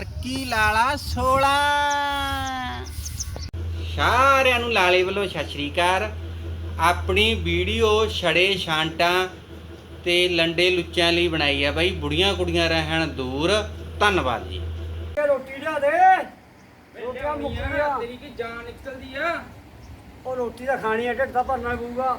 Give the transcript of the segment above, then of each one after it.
ਸਰਕੀ ਲਾਲਾ 16 ਸਾਰਿਆਂ ਨੂੰ ਲਾਲੇ ਵੱਲੋਂ ਸਤਿ ਸ਼੍ਰੀ ਅਕਾਲ। ਆਪਣੀ ਵੀਡੀਓ ਛੜੇ ਛਾਂਟਾਂ ਤੇ ਲੰਡੇ ਲੁੱਚਿਆਂ ਲਈ ਬਣਾਈ ਆ ਬਾਈ। ਬੁੜੀਆਂ ਕੁੜੀਆਂ ਰਹਿਣ ਦੂਰ। ਧੰਨਵਾਦ ਜੀ। ਰੋਟੀ ਲਿਆ ਦੇ। ਰੋਟੀਆਂ ਮੁੱਕ ਗਿਆ ਤੇਰੀ ਕੀ ਜਾਨ ਨਿਕਲਦੀ ਆ? ਉਹ ਰੋਟੀ ਤਾਂ ਖਾਣੀ ਹੈ ਢਿੱਡ ਤਾਂ ਭਰਨਾ ਪਊਗਾ।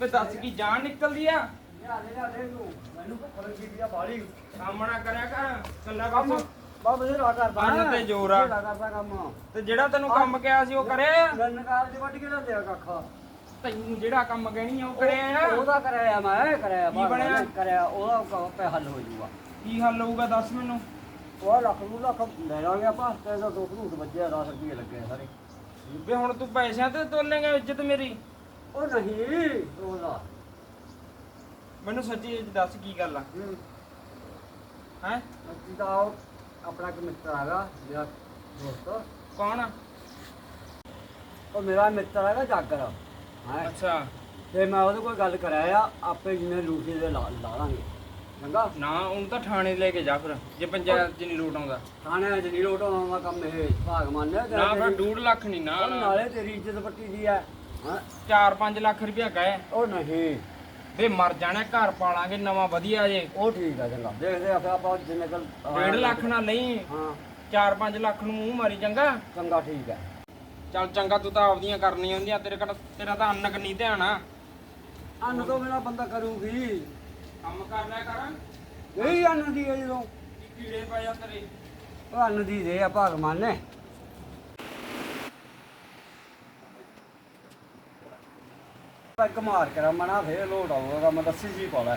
ਫੇ ਦੱਸ ਕੀ ਜਾਨ ਨਿਕਲਦੀ ਆ? ਲਿਆ ਦੇ ਲਿਆ ਦੇ ਤੂੰ ਮੈਨੂੰ ਭੁੱਖ ਲੱਗੀ ਆ ਬਾਹਲੀ। ਸਾਹਮਣਾ ਕਰਿਆ ਕਰ ਕੱਲਾ ਕੰਮ ਬਾ ਬਥੇਰਾ ਕਰਦਾ ਬੰਨ ਤੇ ਜ਼ੋਰ ਆ। ਬਥੇਰਾ ਕਰਦਾ ਕੰਮ। ਤੇ ਜਿਹੜਾ ਤੈਨੂੰ ਕੰਮ ਕਿਹਾ ਸੀ ਉਹ ਕਰਿਆ? ਆ? ਗੰਨ ਕਾਰ ਦੇ ਵੱਢ ਕੇ ਦਿਆ ਕੱਖਾ। ਤੈਨੂੰ ਜਿਹੜਾ ਕੰਮ ਕਹਿਣੀ ਆ ਉਹ ਕਰਿਆ ਆ ਉਹਦਾ ਕਰਾਇਆ ਮੈਂ ਕਰਾਇਆ ਕੀ ਬਾਹਰ ਬਣਿਆ? ਮੈਂ ਕਰਾਇਆ ਉਹਦਾ ਕ- ਪੈ ਹੱਲ ਹੋ ਜਾਊਗਾ। ਕੀ ਹੱਲ ਹੋਊਗਾ ਦੱਸ ਮੈਨੂੰ? ਉਹ ਲੱਖ ਨੂੰ ਲੱਖ ਲੈ ਲਾਂਗੇ ਆਪਾਂ ਤੇ ਦਾ ਦੋ ਫਰੂਟ ਵੱਜਿਆ 10 ਰੁਪਏ ਲੱਗੇ ਆ ਸਾਰੇ। ਵੇ ਹੁਣ ਤੂੰ ਪੈਸਿਆਂ ਤੇ ਤੋਲੇਂਗਾ ਇੱਜ਼ਤ ਮੇਰੀ? ਉਹ ਨਹੀਂ ਉਹਦਾ ਮੈਨੂੰ ਸੱਚੀ ਦੱਸ ਕੀ ਗੱਲ ਆ? ਹੂੰ। ਹੈ? ਅੱਛੀ ਤਾਂ ਉਹ ਆਪਣਾ ਇੱਕ ਮਿੱਤਰ ਹੈਗਾ ਮੇਰਾ ਦੋਸਤ। ਕੌਣ ਆ? ਉਹ ਮੇਰਾ ਮਿੱਤਰ ਹੈਗਾ ਜਾਗਰ। ਹੈ? ਅੱਛਾ। ਤੇ ਮੈਂ ਉਹਦੇ ਕੋਲ ਗੱਲ ਕਰਾਇਆ ਆ ਆਪੇ ਜਿਵੇਂ ਲੂਟੀ ਦੇ ਲਾ ਲਾ ਲਾਂਗੇ। ਚੰਗਾ? ਨਾ ਉਹਨੂੰ ਤਾਂ ਥਾਣੇ ਲੈ ਕੇ ਜਾ ਫਿਰ ਜੇ ਪੰਚਾਇਤ ਚ ਨਹੀਂ ਲੋਟ ਆਉਂਦਾ। ਥਾਣੇ ਚ ਨਹੀਂ ਲੋਟ ਆਉਣਾ ਕੰਮ ਇਹ ਭਾਗ ਮੰਨਿਆ ਨਾ ਫਿਰ 2 ਲੱਖ ਨਹੀਂ ਨਾ ਨਾਲੇ ਤੇਰੀ ਇੱਜ਼ਤ ਪੱਟੀ ਦੀ ਹੈ ਹਾਂ? 4-5 ਲੱਖ ਰੁਪਇਆ ਗਏ ਉਹ ਨਹੀਂ। ਵੇ ਮਰ ਜਾਣਾ ਘਰ ਪਾਲਾਂਗੇ ਨਵਾਂ ਵਧੀਆ ਜੇ। ਉਹ ਠੀਕ ਆ ਚੰਗਾ। ਦੇਖਦੇ ਆ ਫਿਰ ਆਪਾਂ ਜਿੰਨੇ ਕੱਲ 1.5 ਲੱਖ ਨਾਲ ਨਹੀਂ ਹਾਂ। 4-5 ਲੱਖ ਨੂੰ ਮੂੰਹ ਮਾਰੀ ਚੰਗਾ? ਚੰਗਾ ਠੀਕ ਹੈ ਚੱਲ ਚੰਗਾ ਤੂੰ ਤਾਂ ਆਪਦੀਆਂ ਕਰਨੀਆਂ ਹੁੰਦੀਆਂ ਤੇਰੇ ਕੋਲ ਤੇਰਾ ਤਾਂ ਅੰਨ ਨਹੀਂ ਧਿਆਨ ਆ। ਅੰਨ ਤੋਂ ਬਿਨਾ ਬੰਦਾ ਕਰੂਗੀ। ਕੰਮ ਕਰ ਲਿਆ ਕਰ। ਨਹੀਂ ਅੰਨ ਦੀ ਹੈ ਜਦੋਂ। ਕੀ ਕੀੜੇ ਪਏ ਆ ਤੇਰੇ। ਉਹ ਅੰਨ ਦੀ ਦੇ ਆ ਭਾਗ ਮੰਨੇ ਫੇਰ ਲੋਟ ਆਊਗਾ ਮੈਂ ਦੱਸੀ ਜੀ ਪਾਲਾ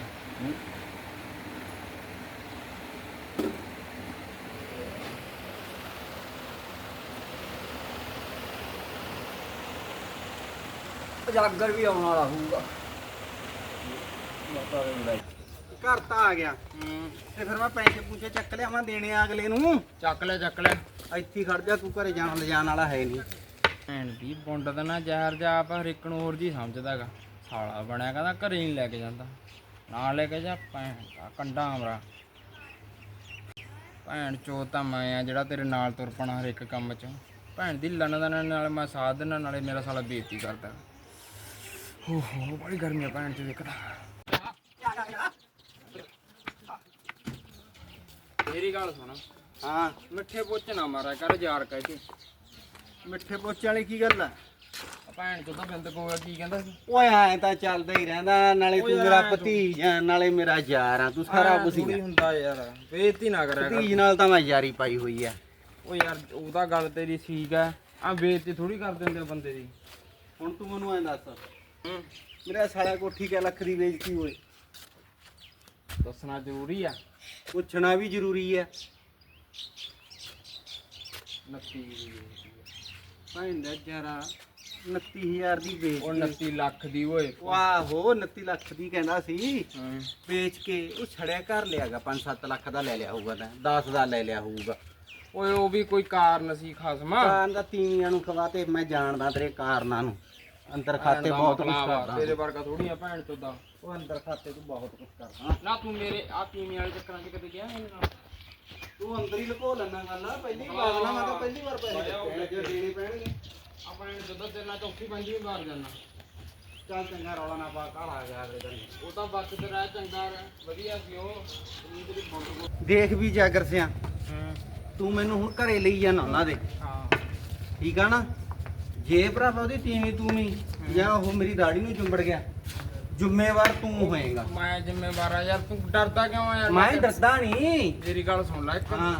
ਜਾਗਰ ਵੀ ਆਉਣ ਵਾਲਾ ਹੋਊਗਾ। ਘਰ ਤਾਂ ਆ ਗਿਆ। ਹੂੰ ਤੇ ਫਿਰ ਮੈਂ ਪੈਸੇ ਪੂਸੇ ਚੱਕ ਲਿਆਵਾਂ ਦੇਣੇ ਆ ਅਗਲੇ ਨੂੰ। ਚੱਕ ਲੈ ਚੱਕ ਲੈ। ਇੱਥੇ ਖੜ ਜਾ ਤੂੰ ਘਰੇ ਜਾਣ ਲਿਜਾਣ ਵਾਲਾ ਹੈ ਨਹੀਂ। ਭੈਣ ਦੀ ਬੁੰਡ ਦਾ ਨਾ ਜ਼ਹਿਰ ਜਾ ਆਪ ਹਰ ਇੱਕ ਨੂੰ ਹੋਰ ਜੀ ਸਮਝਦਾਗਾ। ਸਾਲਾ ਬਣਿਆ ਕਹਿੰਦਾ ਘਰੇ ਨਹੀਂ ਲੈ ਕੇ ਜਾਂਦਾ। ਨਾਲ ਲੈ ਕੇ ਜਾ ਭੈਣ ਦਾ ਕੰਡਾ ਆਮਰਾ ਭੈਣ ਚੋ ਤਾਂ ਮੈਂ ਆ ਜਿਹੜਾ ਤੇਰੇ ਨਾਲ ਤੁਰ ਪਣਾ ਹਰ ਇੱਕ ਕੰਮ 'ਚ। ਭੈਣ ਦੀ ਲੰਨ ਦਾ ਨਾਲ ਮੈਂ ਸਾਥ ਦੇਣਾ ਨਾਲੇ ਮੇਰਾ ਸਾਲਾ ਬੇਇੱਜ਼ਤੀ ਕਰਦਾ। ਹੋ ਹੋ ਬੜੀ ਗਰਮੀ ਆ ਭੈਣ ਚ ਦੇਖਦਾ। ਮੇਰੀ ਗੱਲ ਸੁਣ। ਹਾਂ। ਮਿੱਠੇ ਪੁੱਛ ਨਾ ਮਾਰਿਆ ਕਰ ਯਾਰ ਕਹਿ ਕੇ। ਮਿੱਠੇ ਪੋਚੇ ਵਾਲੀ ਕੀ ਗੱਲ ਆ? ਆ ਭੈਣ ਚੋ ਤਾਂ ਬਿੰਦ ਕੋਲ ਕੀ ਕਹਿੰਦਾ ਸੀ? ਓਏ ਐ ਤਾਂ ਚੱਲਦਾ ਹੀ ਰਹਿੰਦਾ ਨਾਲੇ ਓ ਤੂੰ ਮੇਰਾ ਭਤੀਜ ਆ ਨਾਲੇ ਮੇਰਾ ਯਾਰ ਆ ਤੂੰ ਸਾਰਾ ਕੁਝ ਹੀ ਆ। ਹੁੰਦਾ ਯਾਰ ਬੇਇੱਜ਼ਤੀ ਨਾ ਕਰਿਆ ਕਰ। ਭਤੀਜ ਨਾਲ ਤਾਂ ਮੈਂ ਯਾਰੀ ਪਾਈ ਹੋਈ ਆ। ਉਹ ਯਾਰ ਉਹ ਤਾਂ ਗੱਲ ਤੇਰੀ ਠੀਕ ਆ ਆ ਬੇਇੱਜ਼ਤੀ ਥੋੜੀ ਕਰ ਦਿੰਦੇ ਆ ਬੰਦੇ ਦੀ। ਹੁਣ ਤੂੰ ਮੈਨੂੰ ਐਂ ਦੱਸ ਮੇਰਾ ਸਾਲਾ ਕੋਠੀ ਕਿਆ ਲੱਖ ਦੀ ਵੇਚਤੀ ਹੋਏ? ਦੱਸਣਾ ਜ਼ਰੂਰੀ ਆ। ਪੁੱਛਣਾ ਵੀ ਜ਼ਰੂਰੀ ਹੈ ਨੱਤੀ ਭੈਣ ਦਾ ਜਰਾ 29000 ਦੀ ਵੇਚ ਉਹ 29 ਲੱਖ ਦੀ ਓਏ। ਵਾਹੋ 29 ਲੱਖ ਦੀ ਕਹਿੰਦਾ ਸੀ। ਹੂੰ। ਵੇਚ ਕੇ ਉਹ ਛੜਿਆ ਘਰ ਲਿਆਗਾ 5-7 ਲੱਖ ਦਾ ਲੈ ਲਿਆ ਹੋਊਗਾ ਤਾਂ 10 ਦਾ ਲੈ ਲਿਆ ਹੋਊਗਾ। ਓਏ ਉਹ ਵੀ ਕੋਈ ਕਾਰਨ ਸੀ ਖਾਸਮਾ? ਕਾਂ ਦਾ ਤੀਵੀਆਂ ਨੂੰ ਖਵਾ ਤੇ ਮੈਂ ਜਾਣਦਾ ਤੇਰੇ ਕਾਰਨਾਂ ਨੂੰ। ਅੰਦਰ ਖਾਤੇ ਬਹੁਤ ਕੁਝ ਕਰਦਾ। ਤੇਰੇ ਵਰਗਾ ਥੋੜੀ ਆ ਭੈਣ ਚੋਦਾ। ਉਹ ਅੰਦਰ ਖਾਤੇ ਤੂੰ ਬਹੁਤ ਕੁਝ ਕਰਦਾ। ਨਾ ਤੂੰ ਮੇਰੇ ਆ ਤੀਵੀਂ ਵਾਲੇ ਚੱਕਰਾਂ 'ਚ ਕਦੇ ਗਿਆ ਮੇਰੇ ਨਾਲ ਤੂੰ ਅੰਦਰ ਹੀ ਲੁਕੋ ਲੈਣਾ ਗੱਲ ਆ ਪਹਿਲੀ ਵਾਰ। ਨਾ ਮੈਂ ਤਾਂ ਪਹਿਲੀ ਵਾਰ ਪੈਸੇ ਦਿੱਤੇ ਜੇ ਦੇਣੇ ਪੈਣਗੇ। ਆ ਭੈਣ ਚੋਦਾ ਤੇਰੇ ਨਾਲ ਚੌਥੀ ਪੰਜਵੀਂ ਵਾਰ ਜਾਣਾ। ਚੱਲ ਚੰਗਾ ਰੌਲਾ ਨਾ ਪਾ ਕਾਲਾ ਆ ਗਿਆ ਅਗਲੇ ਦਿਨ। ਉਹ ਤਾਂ ਬਚਤ ਰਹਿ ਚੰਗਾ ਰਹਿ ਵਧੀਆ ਸੀ ਉਹ। ਤੂੰ ਤੇਰੀ ਬੁੰਡ ਦੇਖ ਵੀ ਜਾਗਰ ਸਿਆ ਤੂੰ ਮੈਨੂੰ ਹੁਣ ਘਰੇ ਲਈ ਜਾਣਾ ਉਹਨਾਂ ਦੇ। ਹਾਂ। ਠੀਕ ਆ ਨਾ? ਜੇ ਭਰਾਵਾ ਉਹਦੀ ਤੀਵੀਂ ਤੂੰ ਨਹੀਂ ਜਾਂ ਉਹ ਮੇਰੀ ਦਾੜੀ ਨੂੰ ਚੁੰਬੜ ਗਿਆ ਜ਼ਿੰਮੇਵਾਰ ਤੂੰ ਹੋਏਗਾ। ਮੈਂ ਜ਼ਿੰਮੇਵਾਰ ਆ ਯਾਰ ਤੂੰ ਡਰਦਾ ਕਿਉਂ ਆ ਯਾਰ? ਮੈਂ ਦੱਸਦਾ ਨਹੀਂ ਮੇਰੀ ਗੱਲ ਸੁਣ ਲੈ ਇੱਕ। ਹਾਂ।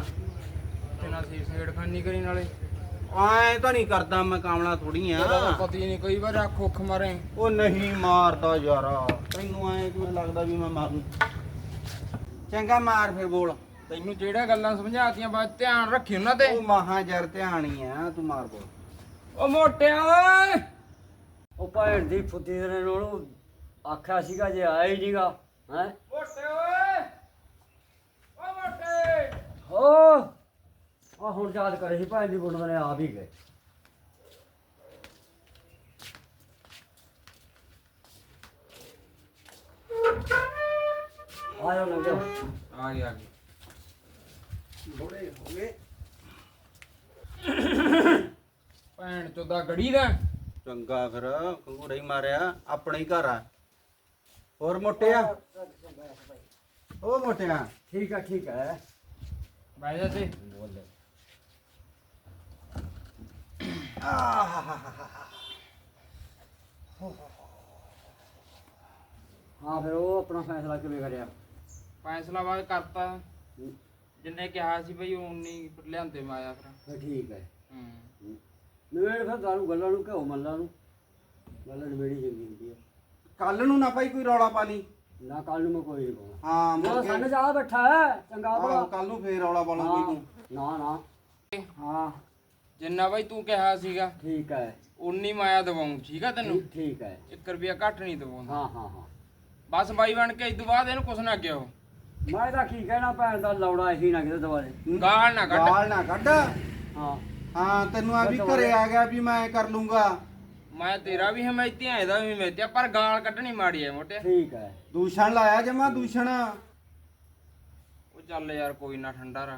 ਤੇਨਾ ਸੀ ਛੇੜਖਾਨੀ ਕਰੀ ਨਾਲੇ। ਐ ਤਾਂ ਨਹੀਂ ਕਰਦਾ ਮੈਂ ਕਾਮਲਾ ਥੋੜੀ ਆ ਪਤਾ ਨਹੀਂ ਕਈ ਵਾਰ ਅੱਖ ਉੱਖ ਮਾਰੇ। ਉਹ ਨਹੀਂ ਮਾਰਦਾ ਯਾਰ। ਤੈਨੂੰ ਐ ਕਿਵੇਂ ਲੱਗਦਾ ਵੀ ਮੈਂ ਮਾਰੂ? ਚੰਗਾ ਮਾਰ ਫਿਰ ਬੋਲ। ਤੈਨੂੰ ਜਿਹੜਾ ਗੱਲਾਂ ਸਮਝਾਤੀਆਂ ਬਾਅਦ ਧਿਆਨ ਰੱਖੀ ਉਹਨਾਂ ਤੇ। ਉਹ ਮਹਾ ਜਰ ਧਿਆਨ ਹੀ ਆ ਤੂੰ ਮਾਰ ਬੋਲ। ਉਹ ਮੋਟਿਆ ਓਏ। ਉਹ ਭੈਣ ਦੀ ਫੁੱਦੀ ਦੇ ਨਾਲ ਆਖਿਆ ਸੀਗਾ ਜੇ ਆਇਆ ਹੀ ਨਹੀਂਗਾ ਹੈ? ਮੋਟੇ ਓਏ! ਓ ਮੋਟੇ! ਹੋ! ਆ ਹੁਣ ਯਾਦ ਕਰੇ ਸੀ ਭੈਣ ਦੀ ਬੁੰਡ ਨੇ ਆਪ ਹੀ ਗਏ। ਆਇਓ ਨਾ ਆ ਗਿਆ ਬੁੜੇ ਹੋ ਗਏ ਭੈਣ ਚੋਦਾ ਗੜੀ ਦਾ। ਚੰਗਾ ਫਿਰ ਕੰਗੂਰਾ ਹੀ ਮਾਰਿਆ ਆਪਣਾ ਹੀ ਘਰ ਆ। ਹੋਰ ਮੋਟਿਆ ਉਹ ਮੋਟਿਆ। ਠੀਕ ਹੈ ਠੀਕ ਹੈ ਬਹਿ ਜਾ ਤੇ ਹਾਂ ਫਿਰ ਉਹ ਆਪਣਾ ਫੈਸਲਾ ਕਿਵੇਂ ਕਰਿਆ? ਫੈਸਲਾ ਬਾਅਦ ਕਰਤਾ। ਜਿੰਨੇ ਕਿਹਾ ਸੀ ਬਈ ਉਨੀ ਲਿਆਂਦੇ ਮੈਂ ਆਇਆ ਫਿਰ। ਫਿਰ ਠੀਕ ਹੈ ਹੂੰ। ਨਵੇੜ ਫਿਰ ਦਾਰੂ ਗੱਲਾਂ ਨੂੰ ਘਿਓ ਮੱਲਾਂ ਨੂੰ। ਗੱਲ ਨਵੇੜੀ ਚੰਗੀ ਹੁੰਦੀ ਹੈ ਕੱਲ ਨੂੰ ਨਾ ਭਾਈ ਕੋਈ ਰੌਲਾ ਪਾ ਲਈ। ਨਾ ਕੱਲ ਨੂੰ ਮੈਂ ਕੋਈ ਨਹੀਂ ਪਾਉਣਾ। ਹਾਂ ਮੇਰਾ ਮੁੜ ਸੰਨ ਕੇ ਜਾ ਬੈਠਾ ਹੈ ਚੰਗਾ ਭਲਾ। ਕੱਲ ਨੂੰ ਫੇਰ ਰੌਲਾ ਪਾ ਲਊ ਕੋਈ ਤੂੰ। ਨਾ ਨਾ। ਹਾਂ। ਜਿੰਨਾ ਬਈ ਤੂੰ ਕਿਹਾ ਸੀਗਾ ਠੀਕ ਹੈ। ਉਨੀ ਮਾਇਆ ਦਵਾਉਂ ਠੀਕ ਆ ਤੈਨੂੰ? ਠੀਕ- ਠੀਕ ਹੈ। 1 ਰੁਪਿਆ ਘੱਟ ਨਹੀਂ ਦਵਾਉਂਦਾ। ਹਾਂ ਹਾਂ ਹਾਂ। ਬਸ ਬਾਈ ਬਣ ਕੇ ਇਸ ਤੋਂ ਬਾਅਦ ਇਹਨੂੰ ਕੁਛ ਨਾ ਕਿਹੋ। ਮੈਂ ਤਾਂ ਕੀ ਕਹਿਣਾ ਭੈਣ ਦਾ ਲੌੜਾ ਹੀ ਨਾ ਕਿਤੇ ਦੁਬਾਰੇ। ਗਾਲ ਨਾ ਕੱਢ। ਗਾਲ ਨਾ ਕੱਢ। ਹਾਂ। ਹਾਂ ਤੈਨੂੰ ਆ ਵੀ ਘਰੇ ਆ ਗਿਆ ਵੀ ਮੈਂ ਕਰ ਲੂੰਗਾ। ਮੈਂ ਤੇਰਾ ਵੀ ਹਮੈਤੀ ਆ ਇਹਦਾ ਵੀ ਹਮੈਤੀ ਪਰ ਗਾਲ ਕੱਢਣੀ ਮਾੜੀ ਐ ਮੋਟੇ। ਠੀਕ ਹੈ ਦੂਸ਼ਣ ਲਾਇਆ ਜਮਾ ਦੂਸ਼ਣ। ਉਹ ਚੱਲ ਯਾਰ ਕੋਈ ਨਾ ਠੰਡਾ ਰ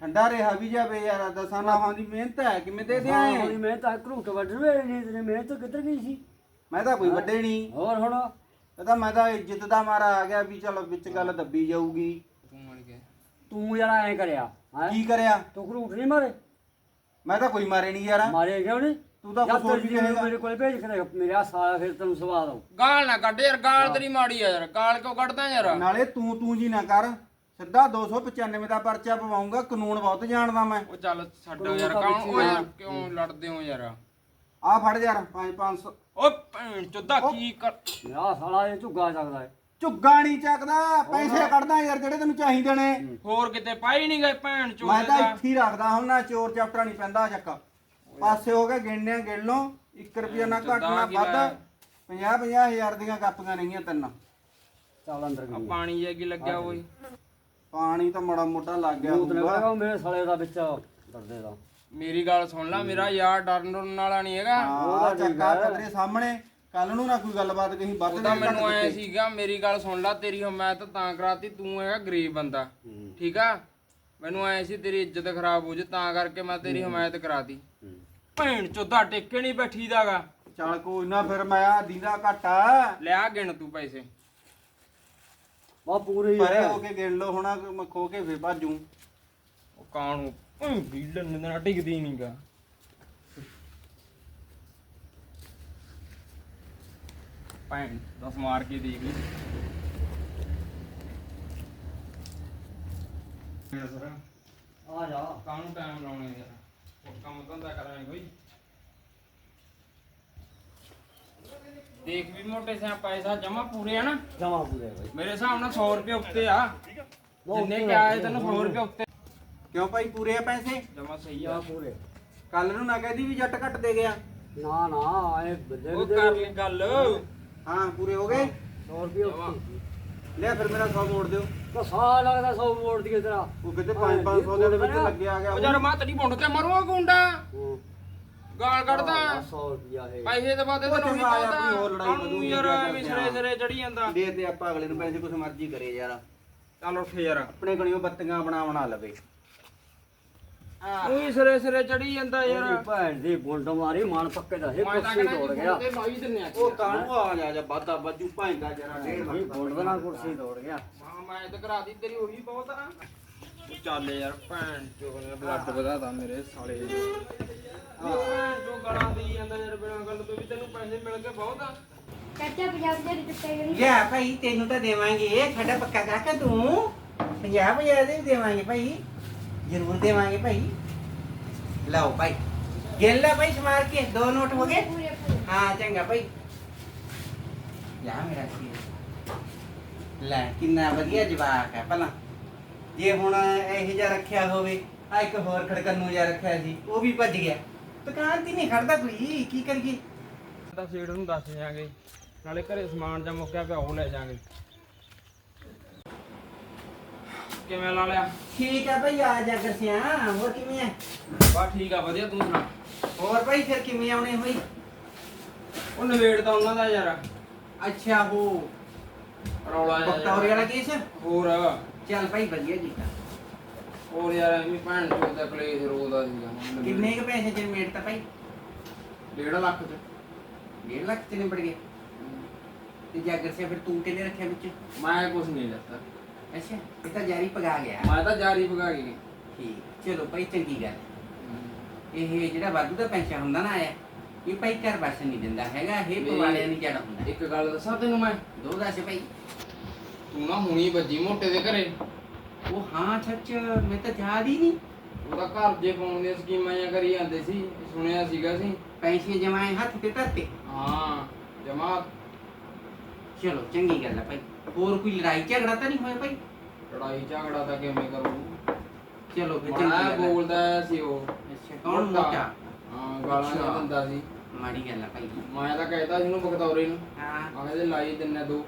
ਠੰਡਾ ਰਿਹਾ ਵੀ ਜਾਵੇ ਯਾਰ ਦਸਾਂ ਲਾਹਾਂ ਦੀ ਮਿਹਨਤ ਹੈ ਕਿਵੇਂ ਦੇ ਦਿਆਂ ਹਾਂ, ਉਹਦੀ ਮਿਹਨਤ ਤਾਂ ਘਰੂਟ ਵੱਢ ਵੇ ਨਹੀਂ ਤੇਰੀ ਮਿਹਨਤ ਕਿੱਧਰ ਗਈ ਸੀ? ਮੈਂ ਤਾਂ ਕੋਈ ਵੱਡੇ ਨਹੀਂ ਹੋਰ ਹੁਣ? ਇਹ ਤਾਂ ਮੈਂ ਤਾਂ ਇੱਜ਼ਤ ਦਾ ਮਾਰਾ ਆ ਗਿਆ ਵੀ ਚਲ ਵਿੱਚ ਗੱਲ ਦੱਬੀ ਜਾਊਗੀ। ਤੂੰ ਤੂੰ ਜਰਾ ਐ ਕਰਿਆ ਹੈ? ਕੀ ਕਰਿਆ? ਤੂੰ ਘਰੂਟ ਨਹੀਂ ਮਾਰੇ? ਮੈਂ ਤਾਂ ਕੋਈ ਮਾਰੇ ਨਹੀਂ ਯਾਰ। ਮਾਰੇ ਕਿਉਂ ਨਹੀਂ ਤੂੰ ਤਾਂ ਹੋਰ ਵੀ ਤੇਰੀ ਕਹੇਗਾ। ਮੇਰੇ ਕੋਲ ਭੇਜ ਕੇ ਦੇਖ, ਮੇਰਾ ਸਾਲਾ ਫਿਰ ਤੈਨੂੰ ਸਵਾਦ ਆਉ ਗਾਲ ਨਾ ਕੱਢ ਯਾਰ ਗਾਲ ਤੇਰੀ ਮਾੜੀ ਆ ਯਾਰ ਗਾਲ ਕਿਉਂ ਕੱਢਦਾ ਯਾਰ? ਨਾਲੇ ਤੂੰ ਤੂੰ ਜੀ ਨਾ ਕਰ ਸਿੱਧਾ 295 ਦਾ ਪਰਚਾ ਪਵਾਉਂਗਾ ਕਾਨੂੰਨ ਬਹੁਤ ਜਾਣਦਾ ਮੈਂ। ਉਹ ਚੱਲ ਛੱਡ ਤੂੰ ਯਾਰ ਤਾਂ ਹੀ ਉਹ ਯਾਰ। ਕਿਉਂ ਲੜਦੇ ਹੋ ਯਾਰ? ਆ ਫੜ ਯਾਰ 5 500 ਓ ਭੈਣ ਚੋਦਾ ਕੀ ਕਰ ਮੇਰਾ ਸਾਲਾ ਇਹ ਝੁੱਗਾ ਚੱਕਦਾ ਹੈ ਝੁੱਗਾ ਨਹੀਂ ਚੱਕਦਾ ਪੈਸੇ ਕੱਢਦਾ ਯਾਰ ਜਿਹੜੇ ਤੈਨੂੰ ਚਾਹੀਦੇ ਨੇ। ਹੋਰ ਕਿਤੇ ਪਾਈ ਨਹੀਂ ਗਏ ਭੈਣ ਮੈਂ ਚੋਦੇ ਤਾਂ ਦਾ। ਇੱਥੇ ਹੀ ਰੱਖਦਾ ਹੁਣ ਨਾ ਚੋਰ ਚਾਪਟਾ ਨਹੀਂ ਪੈਂਦਾ ਚੱਕ। ਪਾਸੇ ਹੋ ਕੇ ਗਿਣਨੇ ਗਿਣ ਲਓ। 1 ਰੁਪਿਆ ਨਾ ਘੱਟ ਨਾ ਵੱਧ। 50 50 ਹਜ਼ਾਰ ਦੀਆਂ ਕਾਪੀਆਂ ਨਹੀਂਆਂ ਤਿੰਨ। ਚੱਲ ਅੰਦਰ ਆ ਗਈ ਪਾਣੀ ਜਿਹਾ ਕੀ ਲੱਗਿਆ ਓਏ ਪਾਣੀ ਤਾਂ ਮੜਾ ਮੋਟਾ ਲੱਗ ਗਿਆ ਭੂਤ ਮੇਰੇ ਸਾਲੇ ਦਾ ਵਿੱਚ ਡਰਦੇ ਦਾ। ਮੇਰੀ ਗੱਲ ਸੁਣ ਲੈ ਮੇਰਾ ਯਾਰ ਡਰਨ ਡਰਨ ਵਾਲਾ ਨਹੀਂ ਹੈਗਾ। ਹਾਂ ਚੱਕਾ ਤੇਰੇ ਸਾਹਮਣੇ। ਕੱਲ ਨੂੰ ਨਾ ਕੋਈ ਗੱਲਬਾਤ ਕਹੀਂ ਵੱਧ ਉਹਦਾ ਨਹੀਂ ਮੈਨੂੰ ਐ ਸੀਗਾ ਮੇਰੀ ਗੱਲ ਸੁਣ ਲੈ ਤੇਰੀ ਹਮਾਇਤ ਤਾਂ ਕਰਾਤੀ ਤੂੰ ਹੈਗਾ ਗਰੀਬ ਬੰਦਾ। ਠੀਕ ਆ? ਮੈਨੂੰ ਐ ਸੀ ਤੇਰੀ ਇੱਜ਼ਤ ਖਰਾਬ ਹੋ ਜੇ ਤਾਂ ਕਰਕੇ ਮੈਂ ਤੇਰੀ ਹਮਾਇਤ ਕਰਾਤੀ। ਭੈਣ ਚੋਦਾ ਟਿੱਕੇ ਨਹੀਂ ਬੈਠੀਦਾਗਾ। ਚੱਲ ਕੋਈ ਨਾ ਫਿਰ ਮੈਂ ਆ ਦੀਦਾ ਘਾਟਾ। ਲਿਆ ਗਿਣ ਤੂੰ ਪੈਸੇ। ਵਾ ਪੂਰੀ ਹੀ ਪਰੇ ਹੈ ਕੇ ਗਿਣ ਲਓ ਹੁਣ ਮੈਂ ਖੋ ਕੇ ਫੇਰ ਭਾਜੂ ਉਹ ਕਾਣੂ ਦੀ ਲੰਨ ਨਾ ਟਿਕਦੀ ਨਹੀਂਗਾ ਭੈਣ ਦਸ ਮਾਰ ਕੇ ਦੇਖ ਲਈ। ਆ ਜਾ। ਕਾਹਨੂੰ ਟਾਈਮ ਲਾਉਣੇ ਯਾਰ। ਕੰਮ ਧੰਦਾ ਕਰਾਂਗੇ ਕੋਈ। ਦੇਖ ਵੀ ਮੋਟੇ ਸਿਆ ਪੈਸਾ ਜਮਾ ਪੂਰੇ ਆ ਨਾ। ਜਮਾ ਪੂਰੇ ਬਾਈ। ਮੇਰੇ ਹਿਸਾਬ ਨਾਲ 100 ਰੁਪਏ ਉੱਤੇ ਆ। ਜਿੰਨੇ ਕਿਹਾ ਹੈ ਤੈਨੂੰ 100 ਰੁਪਏ ਉੱਤੇ। ਕਿਉਂ ਭਾਈ ਪੂਰੇ ਆ ਪੈਸੇ? ਜਮਾ ਸਹੀ ਆ। ਪੂਰੇ ਕੱਲ ਨੂੰ ਨਾ ਕਹਦੀ ਵੀ ਜੱਟ ਘੱਟ ਦੇ ਗਿਆ। ਨਾ ਨਾ ਐ ਬੱਲੇ ਉਹ ਕਰ ਲਈ ਗੱਲ। ਹਾਂ ਪੂਰੇ ਹੋ ਗਏ? 100 ਰੁਪਏ ਉੱਤੇ ਲੈ ਫਿਰ ਮੇਰਾ 100 ਮੋੜ ਦਿਓ। ਤਾਂ ਸਾਲ ਲੱਗਦਾ 100 ਮੋੜ ਦੀ ਤੇਰਾ। ਉਹ ਕਿਤੇ 5 500 ਦੇ ਵਿੱਚ ਲੱਗਿਆ ਗਿਆ। ਉਹ ਯਾਰ ਮੈਂ ਤੇਰੀ ਮੁੰਡ ਕੇ ਮਰੂਗਾ ਗੁੰਡਾ। ਹਾਂ। ਗਾਲ ਕੱਢਦਾ। 100 ਰੁਪਿਆ ਹੈ ਪੈਸੇ ਦੇ ਬਾਅਦ ਤੈਨੂੰ ਯਾਰ, ਆਪਣੀ ਹੋਰ ਪਤਾ ਲੜਾਈ ਵਧੂਗੀ ਯਾਰ ਐਵੇਂ ਸਿਰੇ। ਸਿਰੇ ਚੜੀ ਜਾਂਦਾ। ਦੇ ਤੇ ਆਪਾਂ ਅਗਲੇ ਨੂੰ ਪੈਸੇ ਕੁਛ ਮਰਜ਼ੀ ਕਰੇ ਯਾਰ। ਚੱਲ ਉੱਠ ਯਾਰ। ਆਪਣੇ ਗਣਿਓ ਬੱਤੀਆਂ ਬਣਾ ਬਣਾ ਲਵੇ। ਉਹੀ ਸਿਰੇ ਸਿਰੇ ਚੜੀ ਜਾਂਦਾ ਯਾਰ। ਭੈਣ ਦੀ ਬੁੰਡ ਮਾਰੀ ਮਨ ਪੱਕੇ ਦਾ ਇਹ ਕੁਰਸੀ ਤੋੜ ਗਿਆ। ਤੇ ਲਾਈ ਦਿੰਨੇ ਆ। ਉਹ ਕਾਹਨੂੰ ਆ ਜਾ ਜਾ ਵਾਦਾ ਬਾਜੂ ਭਾਂਦਾ ਜਰਾ ਡੇਢ ਇਹ ਲੱਖ ਬੁੰਡ ਦਾ ਨਾਲ ਕੁਰਸੀ ਤੋੜ ਗਿਆ। ਮਾਂ ਮੈਂ ਤੇ ਕਰਾ ਦੀ ਤੇਰੀ ਉਹੀ ਬਹੁਤ ਆ। ਚੱਲ ਯਾਰ ਭੈਣ ਚੋ ਬਲੱਡ ਵਧਾਦਾ ਮੇਰੇ ਸਾਲੇ ਭੈਣ ਚੋ ਗਾਲਾਂ ਦੀ ਜਾਂਦਾ ਯਾਰ ਬਿਨਾਂ ਗੱਲ ਤੋਂ ਵੀ ਤੈਨੂੰ ਪੈਸੇ ਮਿਲ ਗਏ ਬਹੁਤ ਆ। ਚਾਚਾ ਪੰਜਾਬ ਦੇ ਟੁੱਟੇ ਗਏ ਯਾ ਭਾਈ ਤੈਨੂੰ ਤਾਂ ਦੇਵਾਂਗੇ। ਸਾਡਾ ਪੱਕਾ ਕਾਕਾ ਤੂੰ। 50 50 ਦੇ ਵੀ ਦੇਵਾਂਗੇ ਭਾਈ। ਜ਼ਰੂਰ ਦੇਵਾਂਗੇ ਭਾਈ। ਲਓ ਭਾਈ। ਗਿਣ ਲੈ ਭਾਈ ਸਮਾਰ ਕੇ ਦੋ ਨੋਟ ਹੋ ਗਏ? ਹਾਂ ਚੰਗਾ ਭਾਈ। ਯਾ ਮੇਰਾ ਕੀ ਲੈ ਕਿੰਨਾ ਵਧੀਆ ਜਵਾਕ ਹੈ ਭਲਾ। ਜੇ ਹੁਣ ਇਹ ਜਿਹਾ ਰੱਖਿਆ ਹੋਵੇ ਆ ਇੱਕ ਹੋਰ ਖੜਕਣ ਨੂੰ ਜਿਹਾ ਰੱਖਿਆ ਸੀ ਉਹ ਵੀ ਭੱਜ ਗਿਆ। ਦੁਕਾਨ ਤੇ ਨਹੀਂ ਖੜਦਾ ਕੋਈ ਕੀ ਕਰੀਏ? ਤਾਂ ਸੀਟ ਨੂੰ ਦੱਸ ਜਾਾਂਗੇ ਨਾਲੇ ਘਰੇ ਸਮਾਨ ਜਾਂ ਮੁੱਕਿਆ ਪਿਆ ਉਹ ਲੈ ਜਾਾਂਗੇ। ਕਿਵੇਂ ਲਾ ਲਿਆ? ਠੀਕ ਹੈ ਭਾਈ ਆ ਜਾ ਕਰਸਿਆ ਹੋਰ ਕਿਵੇਂ ਹੈ ਬਾ ਠੀਕ ਆ ਵਧੀਆ ਤੂੰ ਸੁਣਾ? ਹੋਰ ਭਾਈ ਫਿਰ ਕਿਵੇਂ ਆਉਣੇ ਹੋਈ? ਉਹ ਨਵੇੜ ਤਾਂ ਉਹਨਾਂ ਦਾ ਯਾਰ। ਅੱਛਾ ਹੋ। ਰੌਲਾ ਜਿਹਾ ਬਕਤੌਰੀ ਵਾਲਾ ਕੇਸ? ਹੋਰ। ਚੱਲ ਭਾਈ ਵਧੀਆ ਕੀਤਾ। ਹੋਰ ਯਾਰ ਐਵੇਂ ਭੈਣ ਚੋਦ ਦਾ ਕਲੇਸ਼ ਰੋਦਾ ਸੀਗਾ। ਕਿੰਨੇ ਕ ਪੈਸੇ ਚ ਮੇਟ ਤਾਂ ਭਾਈ? ਡੇਢ ਲੱਖ ਚ। 1.5 ਲੱਖ ਚ ਨਿਬੜ ਗਏ। ਤੇ ਜਾਗਰ ਸੇ ਫਿਰ ਤੂੰ ਕਿੰਨੇ ਰੱਖਿਆ ਵਿੱਚ? ਮੈਂ ਕੁਝ ਨਹੀਂ ਲੱਤਾ ਅੱਛਾ ਇਹ ਤਾਂ ਜਾਰੀ ਪਗਾ ਗਿਆ। ਮੈਂ ਤਾਂ ਜਾਰੀ ਭਗਾ ਗਈ। ਠੀਕ ਚਲੋ ਭਾਈ ਚੰਗੀ ਗੱਲ। ਇਹ ਜਿਹੜਾ ਵਾਧੂ ਦਾ ਪੈਸਾ ਹੁੰਦਾ ਨਾ ਆਇਆ ਇਹ ਭਾਈ ਘਰ ਬਸ ਨਹੀਂ ਦਿੰਦਾ ਹੈਗਾ ਇਹ ਪਵਾਲਿਆਂ ਨਹੀਂ ਜੜਾ ਹੁੰਦਾ। ਇੱਕ ਗੱਲ ਦੱਸਾਂ ਤੈਨੂੰ ਮੈਂ? ਦੋ ਦੱਸ ਭਾਈ। ਤੂੰ ਨਾ ਹੁਣੀ ਵੱਜੀ ਮੋਟੇ ਦੇ ਘਰੇ। ਉਹ ਹਾਂ ਸੱਚ ਮੈਂ ਤਾਂ ਯਾਦ ਹੀ ਨਹੀਂ। ਉਹਦਾ ਘਰ ਜੇ ਪਾਉਣ ਦੀਆਂ ਸਕੀਮਾਂ ਜਾਂ ਕਰੀ ਜਾਂਦੇ ਸੀ ਸੁਣਿਆ ਸੀਗਾ ਸੀ। ਪੈਸੇ ਜਮਾਏ ਹੱਥ ਤੇ ਧਰਤੇ ਹਾਂ ਜਮਾ। ਚਲੋ ਚੰਗੀ ਗੱਲ ਹੈ ਭਾਈ। ਹੋਰ ਕੋਈ ਲੜਾਈ ਝਗੜਾ ਤਾਂ ਨਹੀਂ ਹੋਇਆ ਭਾਈ? ਲੜਾਈ ਝਗੜਾ ਤਾਂ ਕਿਵੇਂ ਕਰੂ? ਚਲੋ ਫਿਰ ਚੰਗੀ ਬੜਾ ਗੱਲ ਹੈ ਬੋਲਦਾ ਸੀ ਉਹ। ਅੱਛਾ ਕੌਣ ਮੋਟਾ। ਹਾਂ ਗਾਲਾਂ ਅੱਛਾ। ਜਿਹਾ ਦਿੰਦਾ ਸੀ। ਮਾੜੀ ਗੱਲ ਹੈ ਭਾਈ। ਮੈਂ ਤਾਂ ਕਹਿਤਾ ਸੀ ਉਹਨੂੰ ਬਖਤੌਰੇ ਨੂੰ। ਹਾਂ। ਮੈਂ ਕਹਿੰਦੇ ਲਾਈ ਦਿੰਨੇ ਦੋ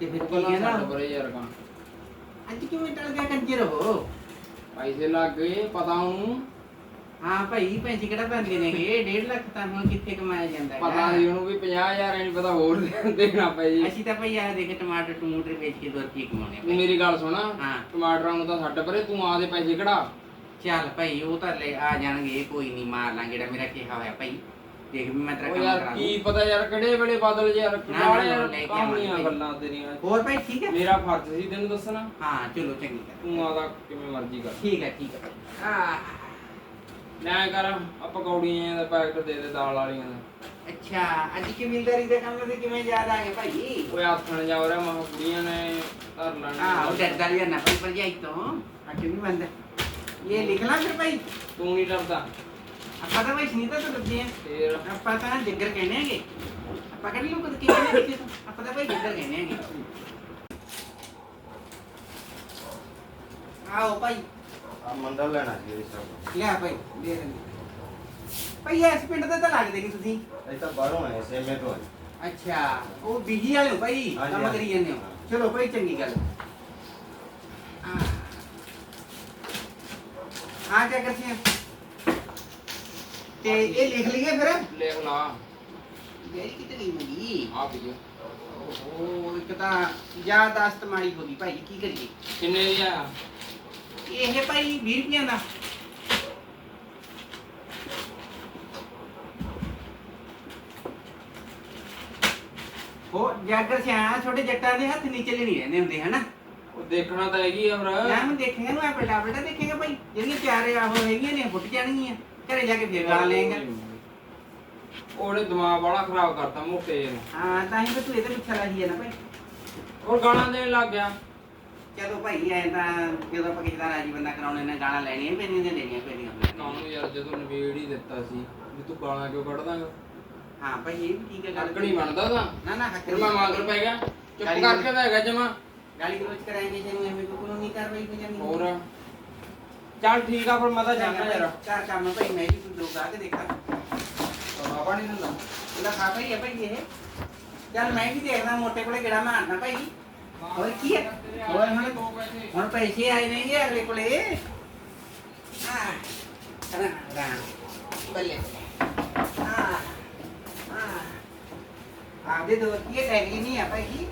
ਤੇ ਫਿਰ ਕੀ ਕਹਿੰਦਾ ਛੱਡ ਪਰੇ ਯਾਰ ਕਾਂ ਅੱਜ ਕਿਵੇਂ ਟਲ ਗਿਆ ਕੰਜਰ ਹੋ ਪੈਸੇ ਲੱਗ ਗਏ ਪਤਾ ਉਹਨੂੰ। ਹਾਂ ਭਾਈ ਪੈਸੇ ਕਿਹੜਾ ਪੈਂਦੇ ਨੇਗੇ 1.5 ਲੱਖ ਤਾਂ ਹੁਣ ਕਿੱਥੇ ਕਮਾਇਆ ਜਾਂਦਾ ਹੈਗਾ। ਪਤਾ ਸੀ ਉਹਨੂੰ ਵੀ 50000 ਨਹੀਂ ਪਤਾ ਹੋਰ ਦੇਣਾ ਪੈ ਜੀ ਅਸੀਂ ਤਾਂ ਭਾਈ ਆ ਦੇਖ ਟਮਾਟਰ ਟਮੂਟਰ ਵੇਚ ਕੇ ਦੋ ਰੁਪਏ ਕਮਾਉਣੇ ਆ ਭਾਈ। ਮੇਰੀ ਗੱਲ ਸੁਣ ਹਾਂ। ਟਮਾਟਰਾਂ ਨੂੰ ਤਾਂ ਛੱਡ ਪਰੇ ਤੂੰ ਆਦੇ ਪੈਸੇ ਕਢਾ। ਚੱਲ ਭਾਈ ਉਹ ਤਾਂ ਲੈ ਆ ਜਾਣਗੇ ਕੋਈ ਨਹੀਂ ਮਾਰ ਲਾਂਗੇ ਜਿਹੜਾ ਮੇਰਾ ਕਿਹਾ ਹੋਇਆ ਭਾਈ। ਦੇਖ ਵੀ ਮੈਂ ਤੇਰਾ ਉਹ ਕੰਮ ਯਾਰ ਕਰਾ ਕੀ ਦੂੰ ਪਤਾ ਯਾਰ ਕਿਹੜੇ ਵੇਲੇ ਬਾਦਲ ਯਾਰ ਨਾ, ਨਾਲੇ ਨਾ, ਯਾਰ ਲੈ ਕੇ ਕਾਹਨੀਆਂ ਆਵਾਂਗੇ। ਗੱਲਾਂ ਤੇਰੀਆਂ। ਹੋਰ ਭਾਈ ਠੀਕ ਹੈ? ਮੇਰਾ ਫਰਜ਼ ਸੀ ਤੈਨੂੰ ਦੱਸਣਾ। ਹਾਂ ਚਲੋ ਚੰਗੀ ਗੱਲ। ਤੂੰ ਆਦਾ ਕਿਵੇਂ ਮਰਜ਼ੀ ਕਰ। ਠੀਕ ਹੈ ਠੀਕ ਹੈ ਆ ਲੈ ਕਰ ਆ ਪਕੌੜੀਆਂ ਦਾ ਪੈਕਟ ਦੇ ਦੇ ਦਾਲ ਵਾਲੀਆਂ ਦਾ। ਅੱਛਾ ਅੱਜ ਕਿਮਿਲਦਾਰੀ ਦਾ ਕੰਮ ਤੇ ਕਿਵੇਂ ਯਾਦ ਆ ਗਿਆ ਭਾਈ? ਓਏ ਆਥਣ ਜਾ ਰਿਹਾ ਮਹਾ ਕੁੜੀਆਂ ਨੇ ਧਰ ਲੈਣਾ। ਹਾਂ ਉਹ ਡਰਦਾ ਲਿਆ ਨਾ ਭਾਈ ਭਰਜਾਈ ਤੋਂ। ਆ ਕਿਵੇਂ ਬੰਦਾ। ਇਹ ਲਿਖ ਲਾਂ ਫਿਰ ਭਾਈ। ਤੂੰ ਨਹੀਂ ਡਰਦਾ। ਆਪਾਂ ਤਾਂ ਭਾਈ ਸੁਨੀਤਾ ਤੋਂ ਡਰਦੇ ਆ। ਫੇਰ? ਆਪਾਂ ਤਾਂ ਜੱਗਰ ਕਹਿੰਦੇ ਆਗੇ। ਆਪਾਂ ਕਹਿੰਦੇ ਲੋਕ ਕੀ ਕਹਿੰਦੇ ਨੇ ਕਿਸੇ ਤੋਂ ਆਪਾਂ ਤਾਂ ਭਾਈ ਜੱਗਰ ਕਹਿੰਦੇ ਆਗੇ। ਆਓ ਭਾਈ। ਆ ਮੰਦਰ ਲੈਣਾ ਜੀ ਇਹ ਸਭ। ਲਿਆ ਭਾਈ ਦੇ ਦੇ ਭਾਈ ਇਸ ਪਿੰਡ ਦੇ ਤਾਂ ਲੱਗਦੇ ਨਹੀਂ ਤੁਸੀਂ। ਇਹ ਤਾਂ ਬਾਹਰੋਂ ਆਏ ਸੇਮੇ ਤੋਂ ਆਏ। ਅੱਛਾ ਉਹ ਬਿਜ਼ੀ ਵਾਲੇ ਹੋ ਭਾਈ ਹਾਂਜੀ, ਕੰਮ ਹਾਂਜੀ। ਕਰੀ ਜਾਂਦੇ ਹੋ। ਚਲੋ ਭਾਈ ਚੰਗੀ ਗੱਲ। ਹਾਂ। ਹਾਂ ਕੀ ਕਰਦੇ ਆ? ਤੇ ਇਹ ਲਿਖ ਲਈਏ ਫਿਰ? ਲਿਖ ਲਾ ਮੇਰੀ ਕਿਤੇ ਗਈ ਮਗੀ। ਆ ਪੀਓ ਉਹ ਇੱਕ ਤਾਂ ਯਾਦਾਸ਼ਤ ਮਾੜੀ ਹੋ ਗਈ ਭਾਈ ਕੀ ਕਰੀਏ? ਕਿੰਨੇ ਦੀ ਆ? ਇਹ ਭਾਈ 20 ਰੁਪਈਆਂ ਦਾ। ਉਹ ਜਾਗਰ ਸਿਆ ਛੋਟੇ ਜੱਟਾਂ ਦੇ ਹੱਥ ਨੀਚੇ ਨਹੀਂ ਰਹਿੰਦੇ ਹੁੰਦੇ ਹਨਾ? ਉਹ ਦੇਖਣਾ ਤਾਂ ਹੈਗੀ ਨਾ ਮੈਂ ਦੇਖੇਗਾ ਨੂੰ ਐਪਲ ਟੈਬਲੇਟ ਦੇਖੇਗਾ ਭਾਈ। ਜਿਹੜੀਆਂ ਪਿਆਰੇ ਆਹੋ ਹੈਗੀਆਂ ਨੇ ਫੁੱਟ ਜਾਣਗੀਆਂ। ਘਰੇ ਜਾ ਕੇ ਫੇਰ ਗਾਲ ਲਏਗਾ। ਉਹਨੇ ਦਿਮਾਗ ਵਾਲਾ ਖਰਾਬ ਕਰਤਾ ਮੋਟੇ ਜਿਹੇ ਨੇ। ਹਾਂ ਤਾਂ ਹੀ ਤਾਂ ਤੂੰ ਇਹਦੇ ਪਿੱਛੇ ਲੱਗੀ ਹੈ ਨਾ ਭਾਈ। ਉਹ ਗਾਲਾਂ ਦੇਣ ਲੱਗ ਗਿਆ। ਚਲੋ ਭਾਈ ਐ ਤਾਂ ਜਦੋਂ ਆਪਾਂ ਕਿਸੇ ਦਾ ਰਾਜੀ ਬੰਦਾ ਕਰਾਉਣੇ ਨੇ ਗਾਲਾਂ ਲੈਣੀਆਂ ਪੈਣੀਆਂ ਤੇ ਦੇਣੀਆਂ ਪੈਣੀਆਂ ਕਾਹਨੂੰ ਯਾਰ ਜਦੋਂ ਨਵੇੜ ਹੀ ਦਿੱਤਾ ਸੀ ਵੀ ਤੂੰ ਗਾਲਾਂ ਕਿਉਂ ਕੱਢਦਾਗਾ ਹਾਂ ਭਾਈ ਇਹ ਵੀ ਠੀਕ ਹੈ ਗੱਲ ਹੱਕਣੀ ਬਣਦਾ ਤਾਂ। ਨਾ ਨਾ ਹੱਕ ਫਿਰ ਮੈਂ ਮਾਗਰ ਪੈ ਗਿਆ। ਚੁੱਪ ਗਾਲੀ ਕਰਕੇ ਤਾਂ ਹੈਗਾ ਜਮਾ। ਗਾਲੀ ਗਲੋਚ ਕਰਾਂਗੇ ਜਿਹਨੂੰ ਐਵੇਂ ਕੋਈ ਕਾਨੂੰਨੀ ਕਾਰਵਾਈ ਹੋ ਜਾਂਦੀ ਹੋਰ? ਚੱਲ ਠੀਕ ਆ ਫਿਰ ਮੈਂ ਤਾਂ ਜਾਣਾ ਯਾਰ। ਚਾਰ ਕੰਮ ਭਾਈ ਮੈਂ ਵੀ ਕੋਈ ਦੋ ਗਾ ਕੇ ਦੇਖਾਂ। ਬਾਬਾ ਨਹੀਂ ਦਿੰਦਾ। ਇਹਦਾ ਖਾ ਭਾਈ ਹੈ ਭਾਈ ਇਹ। ਚੱਲ ਮੈਂ ਵੀ ਦੇਖਦਾ ਮੋਟੇ ਕੋਲੇ ਗੇੜਾ ਮਾਰਨਾ ਭਾਈ। ਹੈ ਹੁਣ ਹੁਣ ਪੈਸੇ ਆਏ ਨੇਗੇ ਅਗਲੇ ਕੋਲੇ ਆ ਰਾਂ ਰਾਂ ਬੱਲੇ ਆ ਆ ਆਦੇ ਦੋ ਕੀ ਕਹਿ ਗਈ ਨਹੀਂ ਆ ਭਾਈ